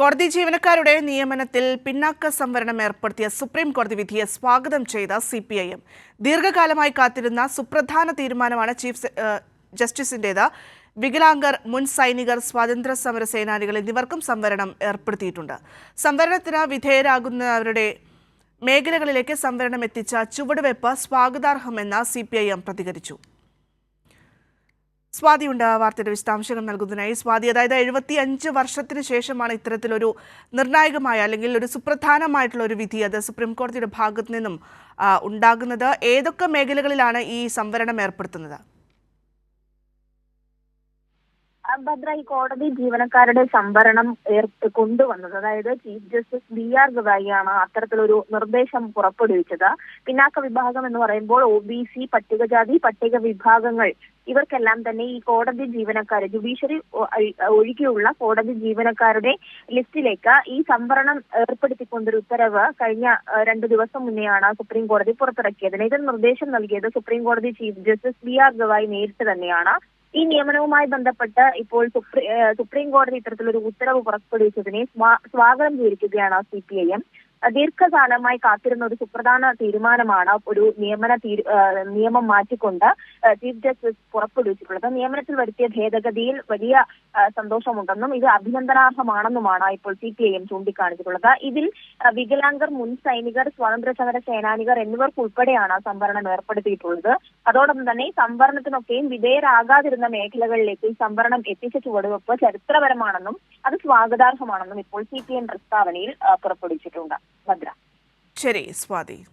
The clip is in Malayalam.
കോടതി ജീവനക്കാരുടെ നിയമനത്തിൽ പിന്നാക്ക സംവരണം ഏർപ്പെടുത്തിയ സുപ്രീം കോടതി വിധിയെ സ്വാഗതം ചെയ്ത സി പി ഐ എം ദീർഘകാലമായി കാത്തിരുന്ന സുപ്രധാന തീരുമാനമാണ് ചീഫ് ജസ്റ്റിസിന്റേത്. വികലാംഗർ മുൻ സൈനികർ സ്വാതന്ത്ര്യ സമര സേനാനികൾ എന്നിവർക്കും സംവരണം ഏർപ്പെടുത്തിയിട്ടുണ്ട്. സംവരണത്തിന് വിധേയരാകുന്നവരുടെ മേഖലകളിലേക്ക് സംവരണം എത്തിച്ച ചുവടുവയ്പ് സ്വാഗതാർഹമെന്ന് സി പി ഐ എം പ്രതികരിച്ചു. സ്വാതിയുണ്ട് വാർത്തയുടെ വിശദാംശങ്ങൾ നൽകുന്നതിനായി. സ്വാതി അതായത് എഴുപത്തി അഞ്ച് വർഷത്തിന് ശേഷമാണ് ഇത്തരത്തിലൊരു നിർണായകമായ അല്ലെങ്കിൽ ഒരു സുപ്രധാനമായിട്ടുള്ള ഒരു വിധി അത് സുപ്രീം കോടതിയുടെ ഭാഗത്തു നിന്നും ഉണ്ടാകുന്നത്. ഏതൊക്കെ മേഖലകളിലാണ് ഈ സംവരണം ഏർപ്പെടുത്തുന്നത്? ഭദ്ര ഈ കോടതി ജീവനക്കാരുടെ സംവരണം കൊണ്ടുവന്നത്. അതായത് ചീഫ് ജസ്റ്റിസ് ബി ആർ ഗവായിയാണ് അത്തരത്തിലൊരു നിർദ്ദേശം പുറപ്പെടുവിച്ചത്. പിന്നാക്ക വിഭാഗം എന്ന് പറയുമ്പോൾ ഒ ബി സി പട്ടികജാതി പട്ടിക വിഭാഗങ്ങൾ ഇവർക്കെല്ലാം തന്നെ ഈ കോടതി ജീവനക്കാരെ ജുഡീഷ്യറി ഒഴികെയുള്ള കോടതി ജീവനക്കാരുടെ ലിസ്റ്റിലേക്ക് ഈ സംവരണം ഏർപ്പെടുത്തിക്കൊണ്ടൊരു ഉത്തരവ് കഴിഞ്ഞ രണ്ടു ദിവസം മുന്നെയാണ് സുപ്രീം കോടതി പുറത്തിറക്കിയത്. ഇതിന് നിർദ്ദേശം നൽകിയത് സുപ്രീം കോടതി chief justice B R Gavai നേരിട്ട് തന്നെയാണ്. ഈ നിയമനവുമായി ബന്ധപ്പെട്ട് ഇപ്പോൾ സുപ്രീം കോടതി ഇത്തരത്തിലൊരു ഉത്തരവ് പുറപ്പെടുവിച്ചതിനെ സ്വാഗതം ചെയ്തിരിക്കുകയാണ് സി പി ഐ എം. ദീർഘകാലമായി കാത്തിരുന്ന ഒരു സുപ്രധാന തീരുമാനമാണ് ഒരു നിയമന നിയമം മാറ്റിക്കൊണ്ട് ചീഫ് ജസ്റ്റിസ് പുറപ്പെടുവിച്ചിട്ടുള്ളത്. നിയമനത്തിൽ വരുത്തിയ ഭേദഗതിയിൽ വലിയ സന്തോഷമുണ്ടെന്നും ഇത് അഭിനന്ദനാർഹമാണെന്നുമാണ് ഇപ്പോൾ സി പി ഐ എം ചൂണ്ടിക്കാണിച്ചിട്ടുള്ളത്. ഇതിൽ വികലാംഗർ മുൻ സൈനികർ സ്വാതന്ത്ര്യ സമര സേനാനികർ എന്നിവർക്കുൾപ്പെടെയാണ് സംവരണം ഏർപ്പെടുത്തിയിട്ടുള്ളത്. അതോടൊപ്പം തന്നെ സംവരണത്തിനൊക്കെയും വിധേയരാകാതിരുന്ന മേഖലകളിലേക്ക് ഈ സംവരണം എത്തിച്ച ചുവടുവെപ്പ് ചരിത്രപരമാണെന്നും അത് സ്വാഗതാർഹമാണെന്നും ഇപ്പോൾ സി പി എം പ്രസ്താവനയിൽ പുറപ്പെടുവിച്ചിട്ടുണ്ട്. ഭദ്ര. ശരി സ്വാതി.